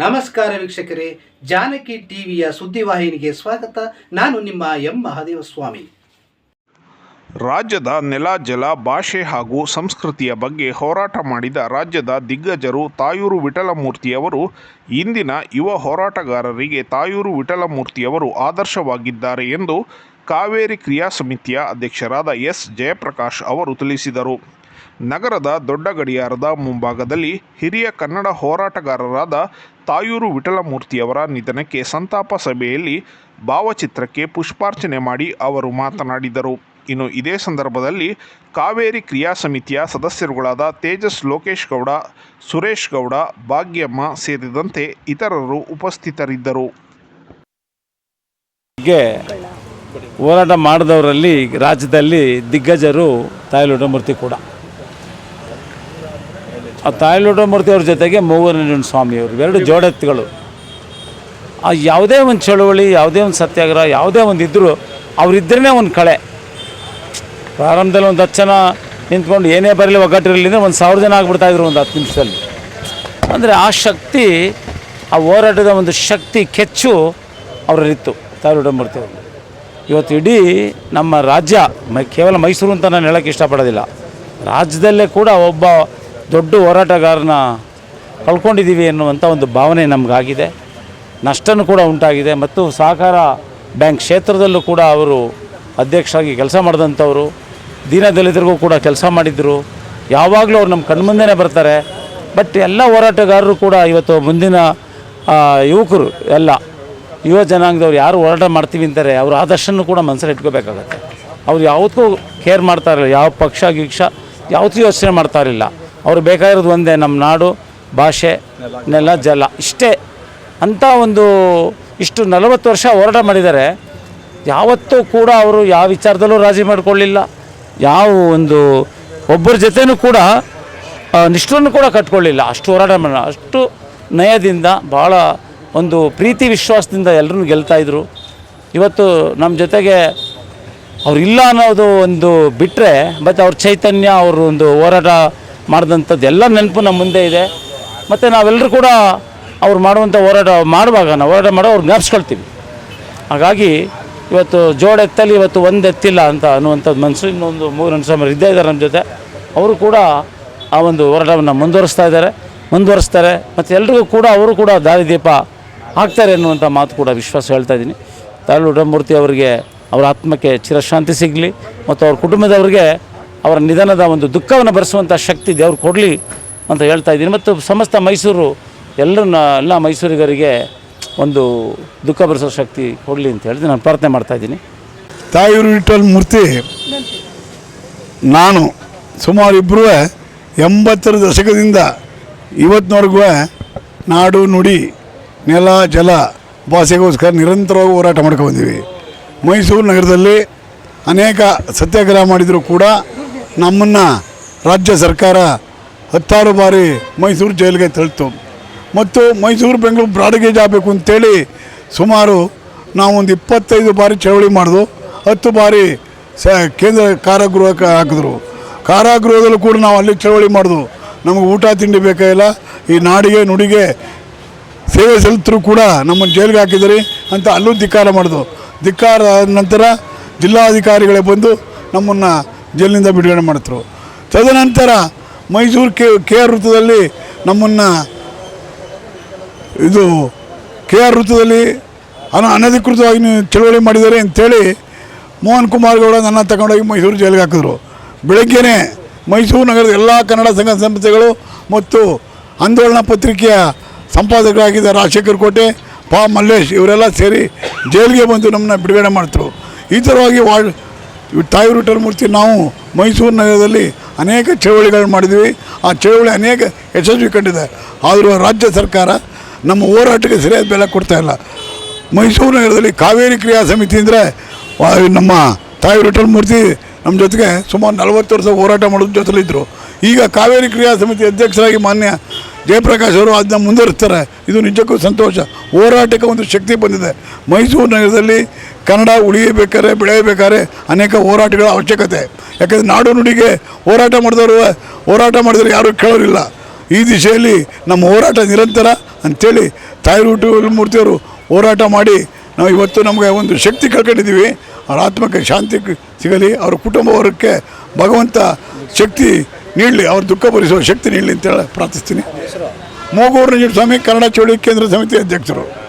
ನಮಸ್ಕಾರ ವೀಕ್ಷಕರೇ, ಜಾನಕಿ ಟಿವಿಯ ಸುದ್ದಿವಾಹಿನಿಗೆ ಸ್ವಾಗತ. ನಾನು ನಿಮ್ಮ ಎಂ. ಮಹಾದೇವ ಸ್ವಾಮಿ ರಾಜ್ಯದ ನೆಲ, ಜಲ, ಭಾಷೆ ಹಾಗೂ ಸಂಸ್ಕೃತಿಯ ಬಗ್ಗೆ ಹೋರಾಟ ಮಾಡಿದ ರಾಜ್ಯದ ದಿಗ್ಗಜರು ತಾಯೂರು ವಿಠಲಮೂರ್ತಿಯವರು ಇಂದಿನ ಯುವ ಹೋರಾಟಗಾರರಿಗೆ ತಾಯೂರು ವಿಠಲಮೂರ್ತಿಯವರು ಆದರ್ಶವಾಗಿದ್ದಾರೆ ಎಂದು ಕಾವೇರಿ ಕ್ರಿಯಾ ಸಮಿತಿಯ ಅಧ್ಯಕ್ಷರಾದ ಎಸ್. ಜಯಪ್ರಕಾಶ್ ಅವರು ತಿಳಿಸಿದರು. ನಗರದ ದೊಡ್ಡ ಗಡಿಯಾರದ ಮುಂಭಾಗದಲ್ಲಿ ಹಿರಿಯ ಕನ್ನಡ ಹೋರಾಟಗಾರರಾದ ತಾಯೂರು ವಿಠಲಮೂರ್ತಿಯವರ ನಿಧನಕ್ಕೆ ಸಂತಾಪ ಸಭೆಯಲ್ಲಿ ಭಾವಚಿತ್ರಕ್ಕೆ ಪುಷ್ಪಾರ್ಚನೆ ಮಾಡಿ ಅವರು ಮಾತನಾಡಿದರು. ಇನ್ನು ಇದೇ ಸಂದರ್ಭದಲ್ಲಿ ಕಾವೇರಿ ಕ್ರಿಯಾ ಸಮಿತಿಯ ಸದಸ್ಯರುಗಳಾದ ತೇಜಸ್ ಲೋಕೇಶ್ ಗೌಡ, ಸುರೇಶ್ ಗೌಡ, ಭಾಗ್ಯಮ್ಮ ಸೇರಿದಂತೆ ಇತರರು ಉಪಸ್ಥಿತರಿದ್ದರು. ಹೋರಾಟ ಮಾಡಿದವರಲ್ಲಿ ರಾಜ್ಯದಲ್ಲಿ ದಿಗ್ಗಜರು ತಾಯಲುಡಮೂರ್ತಿ ಕೂಡ. ಆ ತಾಯಲುಡಮೂರ್ತಿ ಅವ್ರ ಜೊತೆಗೆ ಮೂವರಂಜನ ಸ್ವಾಮಿಯವರು ಎರಡು ಜೋಡೆತ್ತುಗಳು ಆ ಯಾವುದೇ ಒಂದು ಚಳುವಳಿ, ಯಾವುದೇ ಒಂದು ಸತ್ಯಾಗ್ರಹ, ಯಾವುದೇ ಒಂದು ಇದ್ದರೂ ಅವರಿದ್ದರೇ ಒಂದು ಕಳೆ. ಪ್ರಾರಂಭದಲ್ಲಿ ಒಂದು ಹತ್ತು ಜನ ನಿಂತ್ಕೊಂಡು ಏನೇ ಬರಲಿ ಒಗ್ಗಟ್ಟಿರಲಿ ಅಂದರೆ ಒಂದು ಸಾವಿರ ಜನ ಆಗ್ಬಿಡ್ತಾಯಿದ್ರು ಒಂದು ಹತ್ತು ನಿಮಿಷದಲ್ಲಿ. ಅಂದರೆ ಆ ಶಕ್ತಿ, ಆ ಹೋರಾಟದ ಒಂದು ಶಕ್ತಿ, ಕೆಚ್ಚು ಅವರಲ್ಲಿತ್ತು ತಾರೂಢಮೂರ್ತಿ ಅವರು. ಇವತ್ತು ಇಡೀ ನಮ್ಮ ರಾಜ್ಯ, ಮೈ ಕೇವಲ ಮೈಸೂರು ಅಂತ ನಾನು ಹೇಳೋಕ್ಕೆ ಇಷ್ಟಪಡೋದಿಲ್ಲ. ರಾಜ್ಯದಲ್ಲೇ ಕೂಡ ಒಬ್ಬ ದೊಡ್ಡ ಹೋರಾಟಗಾರನ ಕಳ್ಕೊಂಡಿದ್ದೀವಿ ಎನ್ನುವಂಥ ಒಂದು ಭಾವನೆ ನಮಗಾಗಿದೆ. ನಷ್ಟನೂ ಕೂಡ ಉಂಟಾಗಿದೆ ಮತ್ತು ಸಹಕಾರ ಬ್ಯಾಂಕ್ ಕ್ಷೇತ್ರದಲ್ಲೂ ಕೂಡ ಅವರು ಅಧ್ಯಕ್ಷರಾಗಿ ಕೆಲಸ ಮಾಡಿದಂಥವರು, ದೀನದಲಿತರಿಗೂ ಕೂಡ ಕೆಲಸ ಮಾಡಿದ್ರು. ಯಾವಾಗಲೂ ಅವ್ರು ನಮ್ಮ ಕಣ್ಮುಂದೆನೇ ಬರ್ತಾರೆ. ಬಟ್ ಎಲ್ಲ ಹೋರಾಟಗಾರರು ಕೂಡ ಇವತ್ತು ಮುಂದಿನ ಯುವಕರು ಎಲ್ಲ, ಯುವ ಜನಾಂಗದವ್ರು ಯಾರು ಹೋರಾಟ ಮಾಡ್ತೀವಿ ಅಂತಾರೆ, ಅವರು ಆದರ್ಶನೂ ಕೂಡ ಮನಸ್ಸಲ್ಲಿ ಇಟ್ಕೋಬೇಕಾಗತ್ತೆ. ಅವ್ರು ಯಾವತ್ತೂ ಕೇರ್ ಮಾಡ್ತಾ ಇರಲಿಲ್ಲ ಯಾವ ಪಕ್ಷ, ಗೀಕ್ಷ, ಯಾವತ್ತೂ ಯೋಚನೆ ಮಾಡ್ತಾ ಇರಲಿಲ್ಲ. ಅವ್ರು ಬೇಕಾಗಿರೋದು ಒಂದೇ, ನಮ್ಮ ನಾಡು, ಭಾಷೆ, ನೆಲ, ಜಲ. ಇಷ್ಟೇ. ಅಂಥ ಒಂದು ಇಷ್ಟು ನಲವತ್ತು ವರ್ಷ ಹೋರಾಟ ಮಾಡಿದ್ದಾರೆ. ಯಾವತ್ತೂ ಕೂಡ ಅವರು ಯಾವ ವಿಚಾರದಲ್ಲೂ ರಾಜಿ ಮಾಡಿಕೊಳ್ಳಿಲ್ಲ. ಯಾವ ಒಂದು ಒಬ್ಬರ ಜೊತೆನೂ ಕೂಡ ನಿಷ್ಠರನ್ನು ಕೂಡ ಕಟ್ಕೊಳ್ಳಿಲ್ಲ. ಅಷ್ಟು ಹೋರಾಟ ಮಾಡ, ಅಷ್ಟು ನಯದಿಂದ ಭಾಳ ಒಂದು ಪ್ರೀತಿ ವಿಶ್ವಾಸದಿಂದ ಎಲ್ಲರೂ ಗೆಲ್ತಾಯಿದ್ರು ಇವತ್ತು ನಮ್ಮ ಜೊತೆಗೆ ಅವ್ರು ಇಲ್ಲ ಅನ್ನೋದು ಒಂದು ಬಿಟ್ಟರೆ ಮತ್ತು ಅವ್ರ ಚೈತನ್ಯ, ಅವರು ಒಂದು ಹೋರಾಟ ಮಾಡಿದಂಥದ್ದು ಎಲ್ಲ ನೆನಪು ನಮ್ಮ ಮುಂದೆ ಇದೆ. ಮತ್ತು ನಾವೆಲ್ಲರೂ ಕೂಡ ಅವ್ರು ಮಾಡುವಂಥ ಹೋರಾಟ ಮಾಡುವಾಗ ನಾವು ಹೋರಾಟ ಮಾಡೋ ಅವ್ರು ಜ್ಞಾಪಿಸ್ಕೊಳ್ತೀವಿ. ಹಾಗಾಗಿ ಇವತ್ತು ಜೋಡೆತ್ತಲ್ಲಿ ಇವತ್ತು ಒಂದು ಎತ್ತಿಲ್ಲ ಅಂತ ಅನ್ನುವಂಥದ್ದು ಮನಸ್ಸು, ಇನ್ನೊಂದು ಮೂರು ಅನ್ಸಮರು ಇದ್ದೇ ಇದ್ದಾರೆ ನಮ್ಮ ಜೊತೆ. ಅವರು ಕೂಡ ಆ ಒಂದು ಹೋರಾಟವನ್ನು ಮುಂದುವರಿಸ್ತಾ ಇದ್ದಾರೆ, ಮುಂದುವರಿಸ್ತಾರೆ. ಮತ್ತು ಎಲ್ರಿಗೂ ಕೂಡ ಅವರು ಕೂಡ ದಾರಿದೀಪ ಆಗ್ತಾರೆ ಅನ್ನುವಂಥ ಮಾತು ಕೂಡ ವಿಶ್ವಾಸ ಹೇಳ್ತಾ ಇದ್ದೀನಿ. ಮೂರ್ತಿ ಅವರಿಗೆ ಅವರ ಆತ್ಮಕ್ಕೆ ಚಿರಶಾಂತಿ ಸಿಗಲಿ, ಮತ್ತು ಅವ್ರ ಕುಟುಂಬದವರಿಗೆ ಅವರ ನಿಧನದ ಒಂದು ದುಃಖವನ್ನು ಭರಿಸುವಂಥ ಶಕ್ತಿ ದೇವರು ಕೊಡಲಿ ಅಂತ ಹೇಳ್ತಾ ಇದ್ದೀನಿ. ಮತ್ತು ಸಮಸ್ತ ಮೈಸೂರು, ಎಲ್ಲರನ್ನ, ಎಲ್ಲ ಮೈಸೂರಿಗರಿಗೆ ಒಂದು ದುಃಖ ಭರಿಸೋ ಶಕ್ತಿ ಕೊಡಲಿ ಅಂತ ಹೇಳಿ ನಾನು ಪ್ರಾರ್ಥನೆ ಮಾಡ್ತಾ ಇದ್ದೀನಿ. ತಾಯೂರು ವಿಠಲ್ ಮೂರ್ತಿ. ನಾನು ಸುಮಾರು ಇಬ್ಬರೂ ಎಂಬತ್ತರ ದಶಕದಿಂದ ಇವತ್ತಿನವರೆಗೂ ನಾಡು, ನುಡಿ, ನೆಲ, ಜಲ ಭಾಷೆಗೋಸ್ಕರ ನಿರಂತರವಾಗಿ ಹೋರಾಟ ಮಾಡ್ಕೊಂಡು ಬಂದೀವಿ. ಮೈಸೂರು ನಗರದಲ್ಲಿ ಅನೇಕ ಸತ್ಯಾಗ್ರಹ ಮಾಡಿದರೂ ಕೂಡ ನಮ್ಮನ್ನು ರಾಜ್ಯ ಸರ್ಕಾರ ಹತ್ತಾರು ಬಾರಿ ಮೈಸೂರು ಜೈಲಿಗೆ ತಳ್ತು. ಮತ್ತು ಮೈಸೂರು, ಬೆಂಗಳೂರು ಬ್ರಾಡ್ಗೇಜ್ ಆಗಬೇಕು ಅಂತೇಳಿ ಸುಮಾರು ನಾವೊಂದು ಇಪ್ಪತ್ತೈದು ಬಾರಿ ಚಳವಳಿ ಮಾಡಿದ್ವು ಹತ್ತು ಬಾರಿ ಸ, ಕೇಂದ್ರ ಕಾರಾಗೃಹಕ್ಕೆ ಹಾಕಿದ್ರು. ಕಾರಾಗೃಹದಲ್ಲೂ ಕೂಡ ನಾವು ಅಲ್ಲಿ ಚಳವಳಿ ಮಾಡಿದ್ವು ನಮಗೆ ಊಟ ತಿಂಡಿ ಬೇಕಾಗಿಲ್ಲ ಈ ನಾಡಿಗೆ, ನುಡಿಗೆ ಸೇವೆ ಸಲ್ತರು ಕೂಡ ನಮ್ಮನ್ನು ಜೈಲಿಗೆ ಹಾಕಿದ್ರಿ ಅಂತ ಅಲ್ಲೂ ಧಿಕ್ಕಾರ ಮಾಡಿದ್ವು ಧಿಕ್ಕಾರ ನಂತರ ಜಿಲ್ಲಾಧಿಕಾರಿಗಳೇ ಬಂದು ನಮ್ಮನ್ನು ಜೈಲಿನಿಂದ ಬಿಡುಗಡೆ ಮಾಡಿದ್ರು. ತದನಂತರ ಮೈಸೂರು ಕೆ ಕೆ ಆರ್ ವೃತ್ತದಲ್ಲಿ ನಮ್ಮನ್ನು ಇದು ಕೆ ಆರ್ ವೃತ್ತದಲ್ಲಿ ಅನ, ಅನಧಿಕೃತವಾಗಿ ಚಳುವಳಿ ಮಾಡಿದ್ದಾರೆ ಅಂತೇಳಿ ಮೋಹನ್ ಕುಮಾರ್ ಗೌಡ ನನ್ನ ತಗೊಂಡೋಗಿ ಮೈಸೂರು ಜೈಲಿಗೆ ಹಾಕಿದ್ರು. ಬೆಳಗ್ಗೆನೇ ಮೈಸೂರು ನಗರದ ಎಲ್ಲ ಕನ್ನಡ ಸಂಘ ಸಂಸ್ಥೆಗಳು ಮತ್ತು ಆಂದೋಲನ ಪತ್ರಿಕೆಯ ಸಂಪಾದಕರಾಗಿದ್ದ ರಾಜಶೇಖರ್ ಕೋಟೆ, ಪಾ ಮಲ್ಲೇಶ್ ಇವರೆಲ್ಲ ಸೇರಿ ಜೈಲಿಗೆ ಬಂದು ನಮ್ಮನ್ನ ಬಿಡುಗಡೆ ಮಾಡ್ತರು ಈ ಥರವಾಗಿ ವಾ ತಾಯಿ ವಿಠಲ್ ಮೂರ್ತಿ ನಾವು ಮೈಸೂರು ನಗರದಲ್ಲಿ ಅನೇಕ ಚಳುವಳಿಗಳನ್ನು ಮಾಡಿದ್ವಿ. ಆ ಚಳವಳಿ ಅನೇಕ ಯಶಸ್ವಿ ಕಂಡಿದೆ. ಆದರೂ ರಾಜ್ಯ ಸರ್ಕಾರ ನಮ್ಮ ಹೋರಾಟಕ್ಕೆ ಸರಿಯಾದ ಬೆಲೆ ಕೊಡ್ತಾ ಇಲ್ಲ. ಮೈಸೂರು ನಗರದಲ್ಲಿ ಕಾವೇರಿ ಕ್ರಿಯಾ ಸಮಿತಿ ಅಂದರೆ ನಮ್ಮ ತಾಯಿ ಮೂರ್ತಿ ನಮ್ಮ ಜೊತೆಗೆ ಸುಮಾರು ನಲವತ್ತು ವರ್ಷ ಹೋರಾಟ ಮಾಡೋದ್ರ ಜೊತೆಲಿದ್ದರು ಈಗ ಕಾವೇರಿ ಕ್ರಿಯಾ ಸಮಿತಿ ಅಧ್ಯಕ್ಷರಾಗಿ ಮಾನ್ಯ ಜಯಪ್ರಕಾಶ್ ಅವರು ಅದನ್ನ ಮುಂದುವರಿಸ್ತಾರೆ. ಇದು ನಿಜಕ್ಕೂ ಸಂತೋಷ. ಹೋರಾಟಕ್ಕೆ ಒಂದು ಶಕ್ತಿ ಬಂದಿದೆ. ಮೈಸೂರು ನಗರದಲ್ಲಿ ಕನ್ನಡ ಉಳಿಯಬೇಕಾದ್ರೆ, ಬೆಳೆಯಬೇಕಾದ್ರೆ ಅನೇಕ ಹೋರಾಟಗಳ ಅವಶ್ಯಕತೆ. ಯಾಕಂದರೆ ನಾಡು ನುಡಿಗೆ ಹೋರಾಟ ಮಾಡಿದವರು ಹೋರಾಟ ಮಾಡಿದವರು ಯಾರೂ ಕೇಳೋರಿಲ್ಲ. ಈ ದಿಶೆಯಲ್ಲಿ ನಮ್ಮ ಹೋರಾಟ ನಿರಂತರ ಅಂಥೇಳಿ ತಾಯಿರೂಟು ಮೂರ್ತಿಯವರು ಹೋರಾಟ ಮಾಡಿ ನಾವು ಇವತ್ತು ನಮಗೆ ಒಂದು ಶಕ್ತಿ ಕಳ್ಕೊಂಡಿದ್ದೀವಿ. ಅವ್ರ ಆತ್ಮಕ್ಕೆ ಶಾಂತಿ ಸಿಗಲಿ. ಅವ್ರ ಕುಟುಂಬ ವರ್ಗಕ್ಕೆ ಭಗವಂತ ಶಕ್ತಿ ನೀಡಲಿ, ಅವ್ರ ದುಃಖ ಭರಿಸುವ ಶಕ್ತಿ ನೀಡಲಿ ಅಂತೇಳಿ ಪ್ರಾರ್ಥಿಸ್ತೀನಿ. ಮೂಗೂರು ಸ್ವಾಮಿ, ಕನ್ನಡ ಚೌಳಿ ಕೇಂದ್ರ ಸಮಿತಿ ಅಧ್ಯಕ್ಷರು.